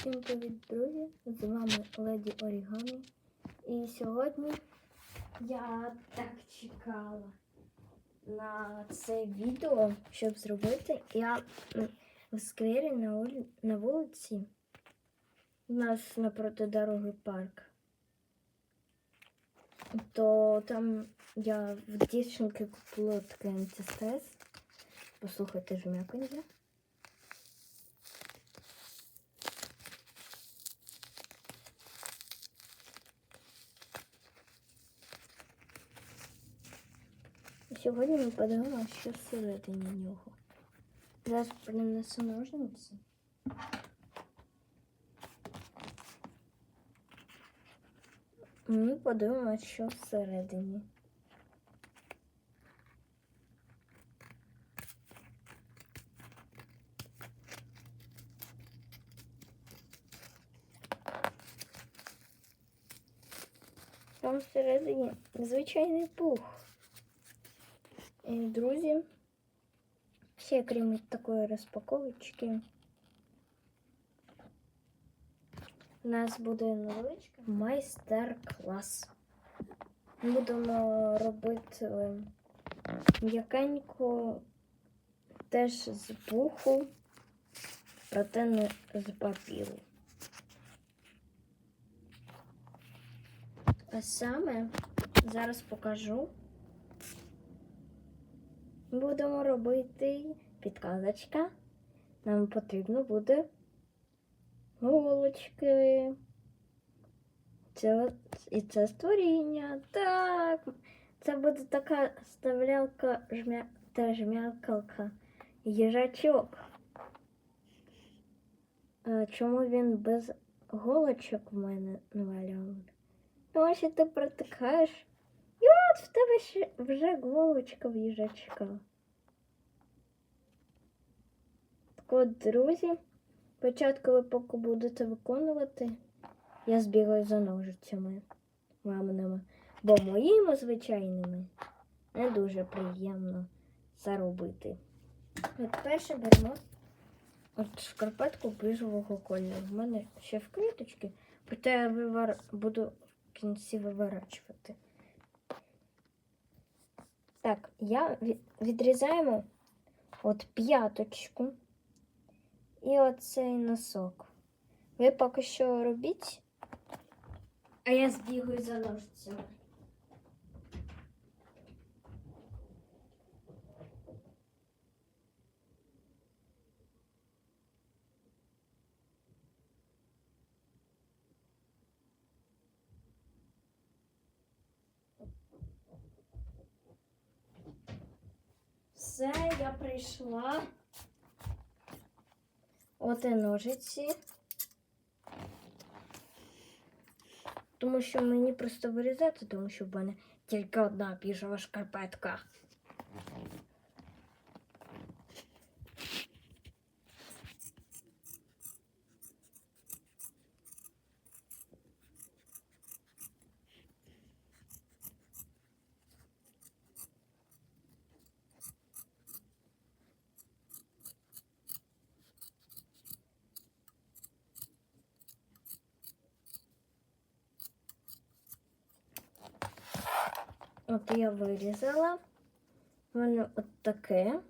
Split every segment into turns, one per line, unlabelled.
Всім привіт, друзі! З вами Леді Орігамі. І сьогодні я так чекала на це відео, щоб зробити. Я в сквері на, улі... на вулиці. У нас напроти дороги парк. То там я в дівчинки купила таке антистрес. Послухайте жмякання. Сьогодні ми подивимося, що всередині нього. Зараз принесу ножниці. Ми подивимося, що всередині. Там всередині звичайний пух. Друзі, ще крім такої розпаковочки, у нас буде невеличкий майстер-клас. Будемо робити е, м'якенько теж з пуху, проте не з папіру. А саме зараз покажу. Будемо робити підказочка. Нам потрібно буде голочки. Це, і це створіння. Так. Це буде така вставлялка жмя, та жмякалка. Їжачок. Чому він без голочок в мене намальований? Тому що ти протикаєш і от в тебе ще вже голочка в їжачка. Так от, друзі, спочатку ви поки будете виконувати, я збігаю за ножицями маминими, бо моїми звичайними не дуже приємно це робити. От перше беремо от шкарпетку бежевого кольору. У мене ще в кліточці, проте я вивар... буду в кінці виворачувати. Так, я ві- відрізаємо от п'яточку і оцей носок. Ви поки що робіть, а я збігаю за ножицями. Все, я прийшла. От ножиці. Тому що мені просто вирізати, тому що в мене тільки одна біжова шкарпетка. От я вирізала. У мене от таке.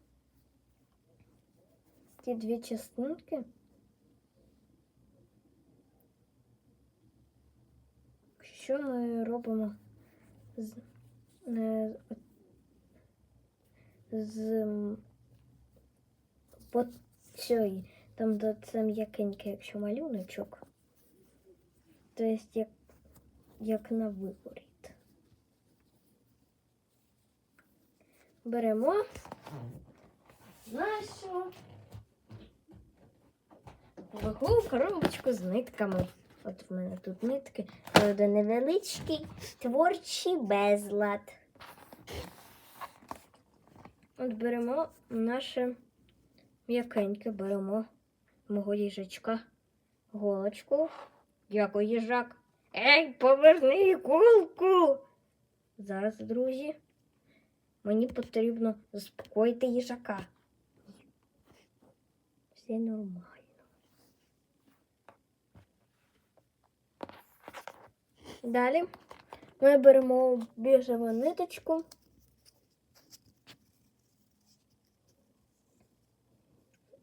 Ті дві частинки. Що ми робимо з, е, з от цієї, там де це м'якеньке, якщо малюночок, то є як, як на виворіт. Беремо нашу вагу коробочку з нитками. От в мене тут нитки. Буде невеличкий творчий безлад. От беремо наше м'якеньке, беремо мого їжачка, голочку. Дякую, їжак. Ей, поверни іголку. Зараз, друзі. Мені потрібно заспокоїти їжака. Все нормально. Далі ми беремо біжеву ниточку.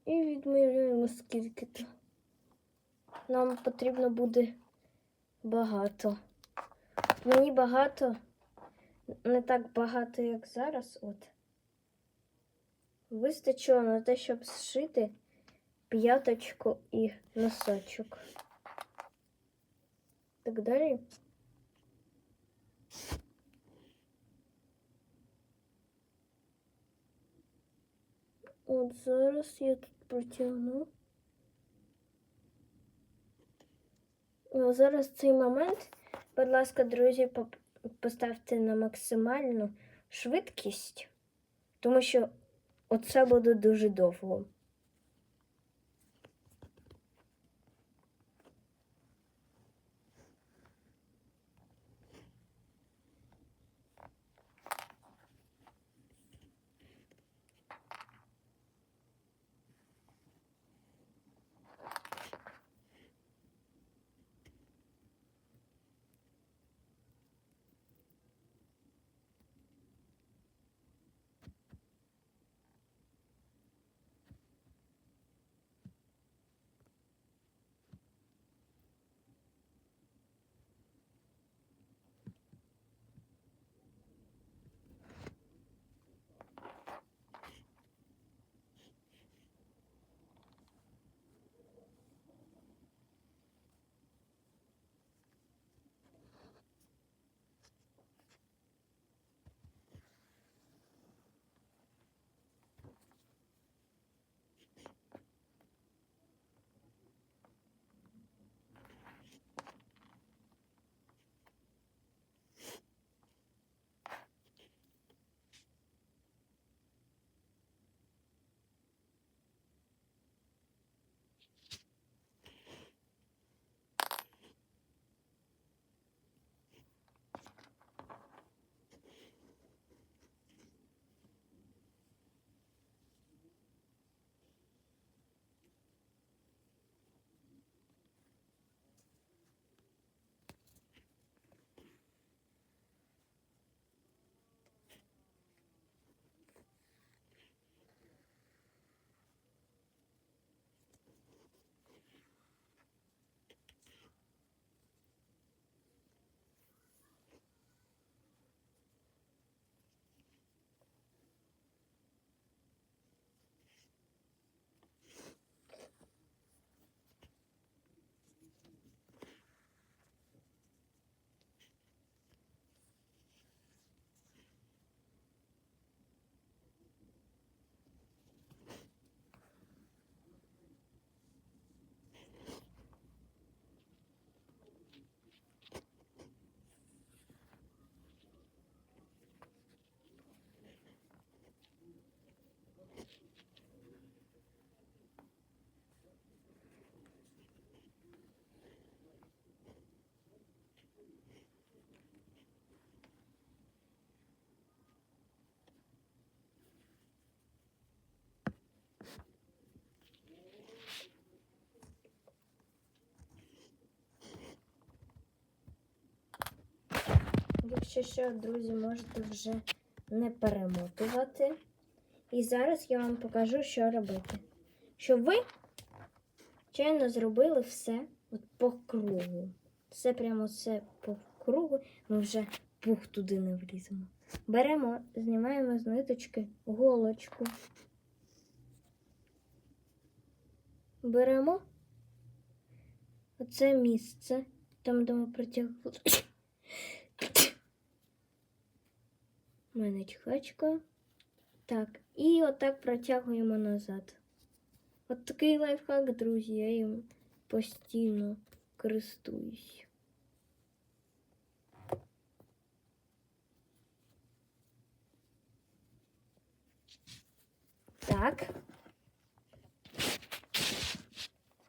І відмірюємо скільки то. Нам потрібно буде багато. Мені багато не так багато, як зараз. От. Вистачило на те, щоб зшити п'яточку і носочок. Так далі. От зараз я тут протягну. Ну, зараз цей момент, будь ласка, друзі, поп- поставте на максимальну швидкість, тому що оце буде дуже довго. Якщо що, друзі, можете вже не перемотувати. І зараз я вам покажу, що робити. Щоб ви чайно зробили все от по кругу. Все прямо все по кругу, ми вже пух туди не вліземо. Беремо, знімаємо з ниточки голочку. Беремо оце місце, там, де ми протягли. У мене чхачка. Так, і отак протягуємо назад. От такий лайфхак, друзі, я їм постійно користуюсь. Так.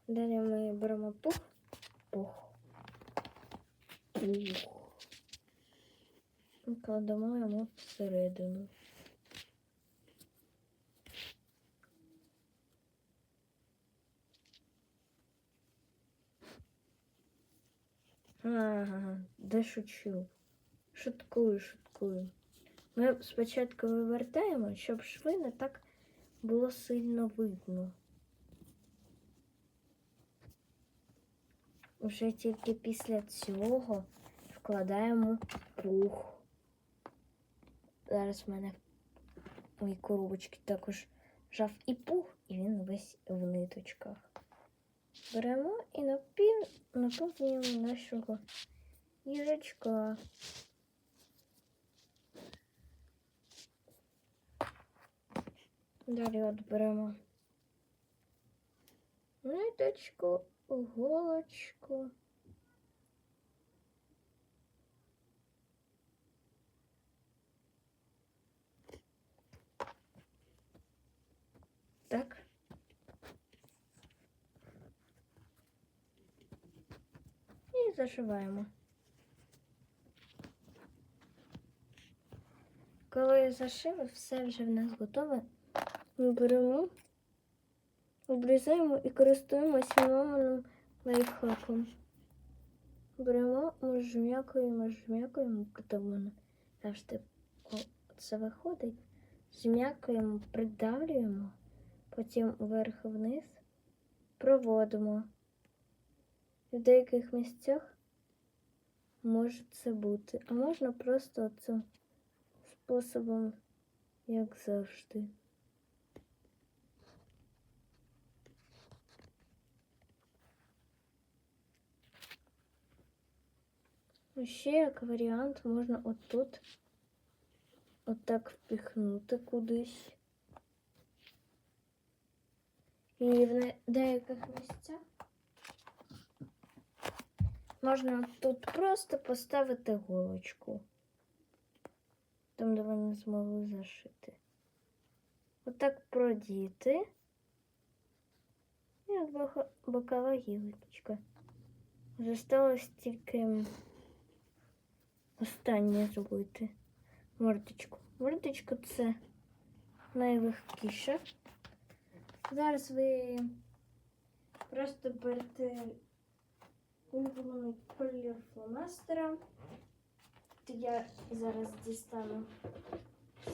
Далі ми беремо пух. Пух. Пух. Кладемо йому всередину. Ага, де шучу. Шуткую, шуткую. Ми спочатку вивертаємо, щоб шви не так було сильно видно. Уже тільки після цього вкладаємо пух. Зараз в мене в моїй коробочці також жав і пух, і він весь в ниточках. Беремо і наповнюємо нашого їжачка. Далі от беремо ниточку, голочку. Так. І зашиваємо. Коли зашили, все вже в нас готове. Ми беремо, обрізаємо і користуємося маминим лайфхаком. Беремо, жмякуємо, жмякуємо, коли воно завжди це виходить. Зм'якуємо, придавлюємо, потім вверх-вниз проводимо. В деяких місцях може це бути, а можна просто цим способом, як завжди. Ще як варіант можна отут отак впихнути кудись. І в деяких місцях можна тут просто поставити голочку. Там, де вони змогли зашити. Отак продіти. І бокова гілочка. Зосталось тільки останнє зробити. Мордочку. Мордочку це найлегкіше. Зараз ви просто берете улюблений колір фломастера. Я зараз дістану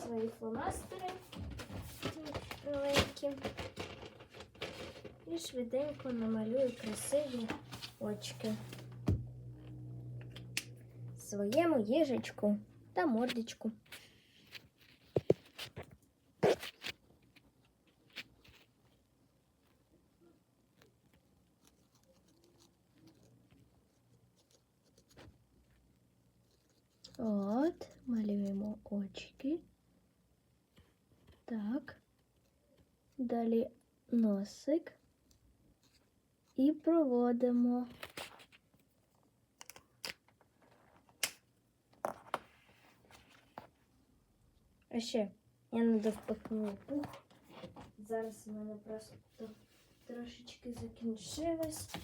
свої фломастери маленькі. І швиденько намалюю красиві очки своєму їжечку та мордочку. От, малюємо очки. Так. Далі носик. І проводимо. А ще я не довпихнула пух. Зараз у мене просто трошечки закінчилось.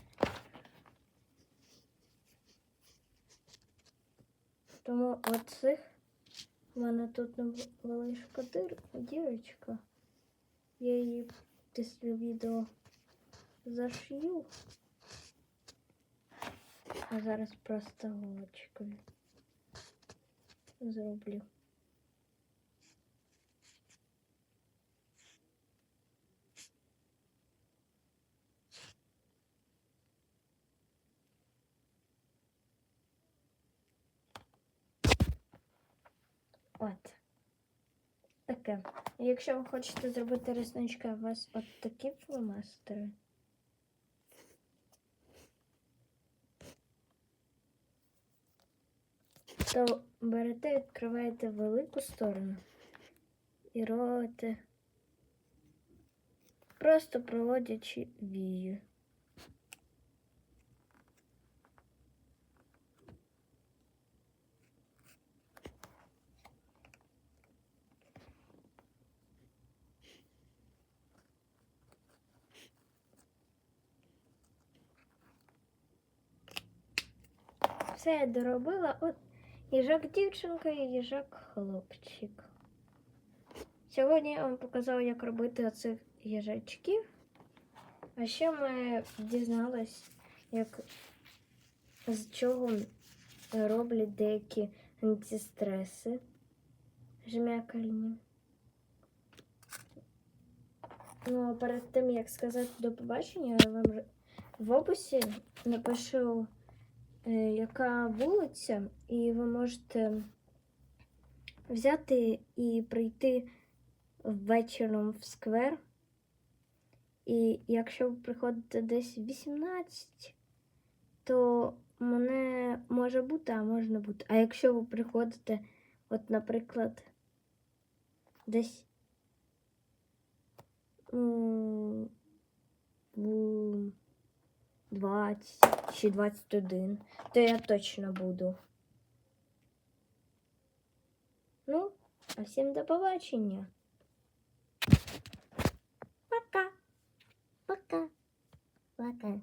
Тому оцих у мене тут невеличка дірочка. Я її після відео зашью. А зараз просто голочкою зроблю. От. Таке. Якщо ви хочете зробити рісничка, у вас от такі фломастери. То берете, відкриваєте велику сторону і робите, просто проводячи вію. Все я доробила. От їжак дівчинка і їжак хлопчик. Сьогодні я вам показала, як робити оцих їжачків. А ще ми дізнались, як з чого роблять деякі антистреси жмякальні. Ну, а перед тим, як сказати до побачення, я вам в описі напишу, яка вулиця, і ви можете взяти і прийти ввечером в сквер. І якщо ви приходите десь 18, то мене може бути, а може бути. А якщо ви приходите, от, наприклад, десь в 20 чи 21, то я точно буду. Ну, а всім до побачення. Пока. Пока. Пока.